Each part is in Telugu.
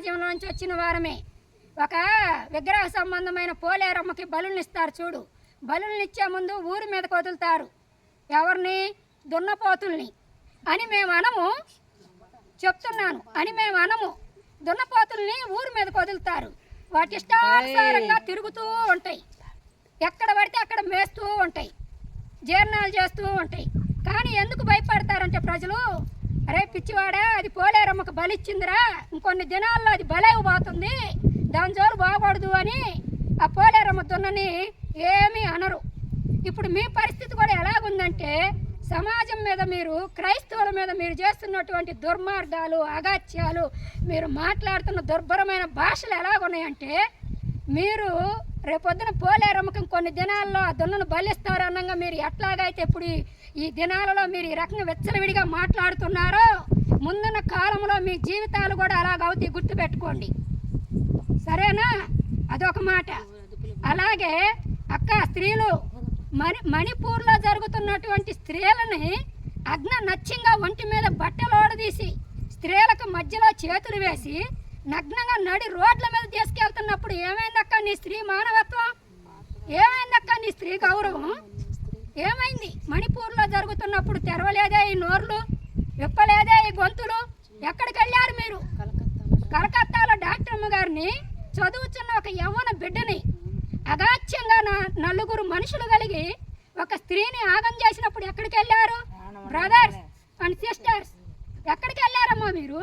సమాజంలో నుంచి వచ్చిన వారమే. ఒక విగ్రహ సంబంధమైన పోలేరమ్మకి బలుల్ని ఇస్తారు చూడు. ఇచ్చే ముందు ఊరి మీదకి వదులుతారు. ఎవరిని? దున్నపోతుల్ని. అని మేము అనము. చెప్తున్నాను. అని మేము అనము. దున్నపోతుల్ని ఊరి మీదకి వదులుతారు. వాటి ఇష్టానుసారంగా తిరుగుతూ ఉంటాయి. ఎక్కడ పడితే అక్కడ మేస్తూ ఉంటాయి. జీర్ణాలు చేస్తూ ఉంటాయి. కానీ ఎందుకు భయపడతారంటే ప్రజలు? అరే పిచ్చివాడా అది పోలేరమ్మకు బలిచ్చిందిరా ఇంకొన్ని దినాల్లో అది బలైపోతుంది దాని జోలు బాగూడదు అని ఆ పోలేరమ్మ దున్నని ఏమీ అనరు. ఇప్పుడు మీ పరిస్థితి కూడా ఎలాగుందంటే సమాజం మీద మీరు క్రైస్తవుల మీద మీరు చేస్తున్నటువంటి దుర్మార్గాలు అగాత్యాలు మీరు మాట్లాడుతున్న దుర్భరమైన భాషలు ఎలాగున్నాయంటే మీరు రేపొద్దున పోలేరమ్మకం కొన్ని దినాల్లో ఆ దున్నను బలిస్తారు అన్నగా మీరు ఎట్లాగైతే ఇప్పుడు ఈ- దినాలలో మీరు ఈ రకంగా వెచ్చలవిడిగా మాట్లాడుతున్నారో ముందున్న కాలంలో మీ జీవితాలు కూడా అలాగవుతాయి గుర్తుపెట్టుకోండి. సరేనా? అదొక మాట. అలాగే అక్క స్త్రీలు మణి మణిపూర్లో జరుగుతున్నటువంటి స్త్రీలని అగ్న నచ్చింగా ఒంటి మీద బట్టలు ఓడదీసి స్త్రీలకు మధ్యలో చేతులు వేసి నగ్నంగా నడి రోడ్ల మీద తీసుకెళ్తున్నప్పుడు ఏమైందక్క నీ స్త్రీ మానవత్వం? ఏమైందక్క నీ స్త్రీ గౌరవం? ఏమైంది? మణిపూర్లో జరుగుతున్నప్పుడు తెరవలేదే ఈ నోర్లు? విప్పలేదే ఈ గొంతులు? ఎక్కడికి వెళ్ళారు మీరు? కలకత్తాలో డాక్టర్ అమ్మ గారిని చదువుతున్న ఒక యవ్వన బిడ్డని అగాధ్యంగా నలుగురు మనుషులు కలిగి ఒక స్త్రీని ఆగం చేసినప్పుడు ఎక్కడికి వెళ్ళారు? బ్రదర్స్ అండ్ సిస్టర్స్ ఎక్కడికి వెళ్ళారమ్మా మీరు?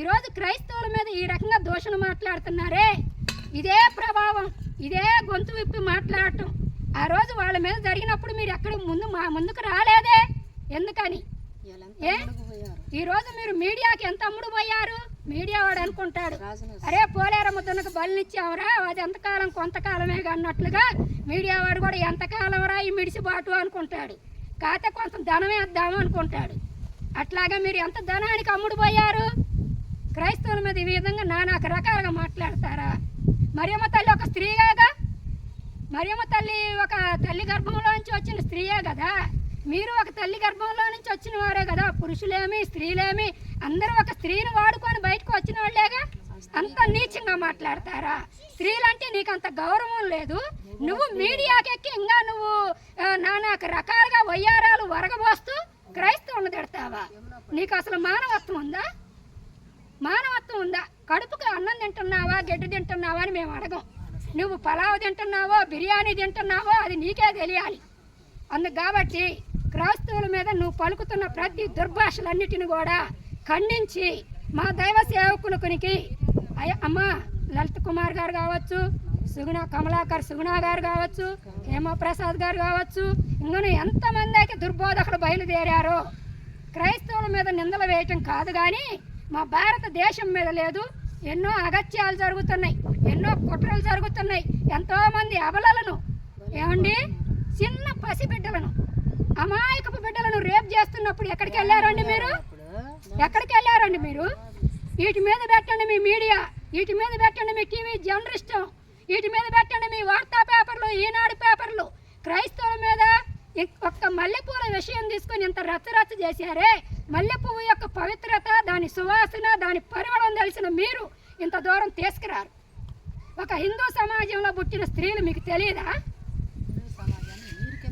ఈరోజు క్రైస్తవుల మీద ఈ రకంగా దోషణ మాట్లాడుతున్నారే? ఇదే ప్రభావం ఇదే గొంతు విప్పి మాట్లాడటం. ఆ రోజు వాళ్ళ మీద జరిగినప్పుడు మీరు ఎక్కడ ముందు మా ముందుకు రాలేదే? ఎందుకని? ఏ? ఈ రోజు మీరు మీడియాకి ఎంత అమ్ముడు పోయారు? మీడియా వాడు అనుకుంటాడు. అరే పోలేరమ్మ దున్నకు బలినిచ్చావురా? అది ఎంతకాలం కొంతకాలమే అన్నట్లుగా మీడియా వాడు కూడా ఎంతకాలం రా ఈ మిడిసిబాటు అనుకుంటాడు. కాకపోతే కొంత ధనం వేద్దాము అనుకుంటాడు. అట్లాగా మీరు ఎంత ధనానికి అమ్ముడు పోయారు? క్రైస్తవుల మీద ఈ విధంగా నానా రకాలుగా మాట్లాడతారా? మరియమ్మ తల్లి ఒక స్త్రీగా మరియమ్మ తల్లి ఒక తల్లి గర్భంలో నుంచి వచ్చిన స్త్రీయే కదా? మీరు ఒక తల్లి గర్భంలో నుంచి వచ్చిన వారే కదా? పురుషులేమి స్త్రీలేమి అందరూ ఒక స్త్రీని వాడుకొని బయటకు వచ్చిన వాళ్ళేగా? అంత నీచంగా మాట్లాడతారా? స్త్రీలంటే నీకు అంత గౌరవం లేదు. నువ్వు మీడియాకెక్కి ఇంకా నువ్వు నానా రకాలుగా వయ్యారాలు వరగబోస్తూ క్రైస్తవుని తిడతావా? నీకు అసలు మానవత్వం ఉందా? మానవత్వం ఉందా? కడుపుకి అన్నం తింటున్నావా? గడ్డి తింటున్నావా అని మేము అడగం. నువ్వు పలావ్ తింటున్నావో బిర్యానీ తింటున్నావో అది నీకే తెలియాలి. అందుకు కాబట్టి క్రైస్తవుల మీద నువ్వు పలుకుతున్న ప్రతి దుర్భాషలన్నిటిని కూడా ఖండించి మా దైవ సేవకులకునికి అయ్య అమ్మ లలిత్ కుమార్ గారు కావచ్చు సుగుణ కమలాకర్ సుగుణ గారు కావచ్చు హేమప్రసాద్ గారు కావచ్చు ఇంకను ఎంతమంది అయితే దుర్బోధకులు బయలుదేరారో క్రైస్తవుల మీద నిందలు వేయటం కాదు కానీ మా భారతదేశం మీద లేదు. ఎన్నో అగత్యాలు జరుగుతున్నాయి. ఎన్నో కుట్రలు జరుగుతున్నాయి. ఎంతోమంది అబలలను ఏమండి? చిన్న పసి బిడ్డలను అమాయకపు బిడ్డలను రేప్ చేస్తున్నప్పుడు ఎక్కడికి వెళ్ళారండి మీరు? ఎక్కడికి వెళ్ళారండి మీరు? వీటి మీద పెట్టండి మీ మీడియా వీటి మీద పెట్టండి మీ టీవీ జర్నలిస్టు వీటి మీద పెట్టండి మీ వార్తా పేపర్లు ఈనాడు పేపర్లు. క్రైస్తవుల మీద ఒక్క మల్లెపూల విషయం తీసుకొని ఇంత రచ్చరచ్చ చేశారే? మల్లెపువ్వు యొక్క పవిత్రత దాని సువాసన దాని పరిమళం తెలిసిన మీరు ఇంత దూరం తీసుకురారు. ఒక హిందూ సమాజంలో పుట్టిన స్త్రీలు మీకు తెలియదా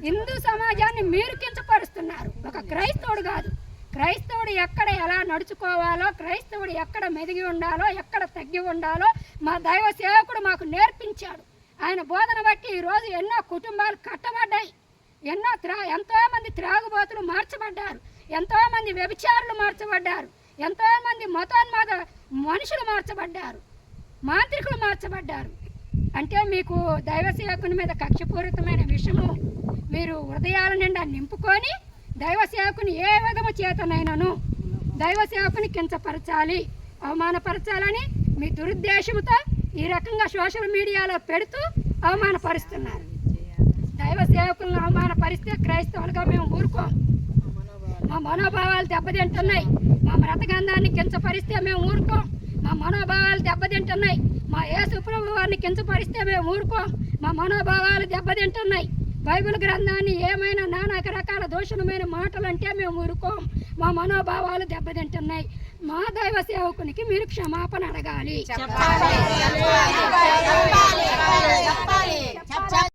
హిందూ సమాజాన్ని మీరు కించపరుస్తున్నారు. ఒక క్రైస్తవుడు కాదు. క్రైస్తవుడు ఎక్కడ ఎలా నడుచుకోవాలో క్రైస్తవుడు ఎక్కడ మెదిగి ఉండాలో ఎక్కడ తగ్గి ఉండాలో మా దైవ సేవకుడు మాకు నేర్పించాడు. ఆయన బోధన బట్టి ఈరోజు ఎన్నో కుటుంబాలు కట్టబడ్డాయి. ఎన్నో త్రా ఎంతోమంది త్రాగుబోతులు మార్చబడ్డారు. ఎంతోమంది వ్యభిచారులు మార్చబడ్డారు. ఎంతోమంది మతోన్మాద మనుషులు మార్చబడ్డారు. మాంత్రికులు మార్చబడ్డారు. అంటే మీకు దైవ సేవకుని మీద కక్షపూరితమైన విషయము మీరు హృదయాల నిండా నింపుకొని దైవ సేవకుని ఏ విధము చేతనైనను దైవ సేవకుని కించపరచాలి అవమానపరచాలని మీ దురుద్దేశంతో ఈ రకంగా సోషల్ మీడియాలో పెడుతూ అవమానపరుస్తున్నారు. దైవ సేవకులను అవమానపరిస్తే క్రైస్తవులుగా మేము ఊరుకోం మా మనోభావాలు దెబ్బతింటున్నాయి మా మృతగంధాన్ని కించపరిస్తే మేము ఊరుకోం మా మనోభావాలు దెబ్బతింటున్నాయి మా యేసుప్రభు వారిని కించపరిస్తే మేము ఊరుకోం మా మనోభావాలు దెబ్బతింటున్నాయి బైబిల్ గ్రంథాన్ని ఏమైనా నానాక రకాల దోషణమైన మాటలు అంటే మేము ఊరుకోం మా మనోభావాలు దెబ్బతింటున్నాయి మా దైవ సేవకునికి మీరు క్షమాపణ అడగాలి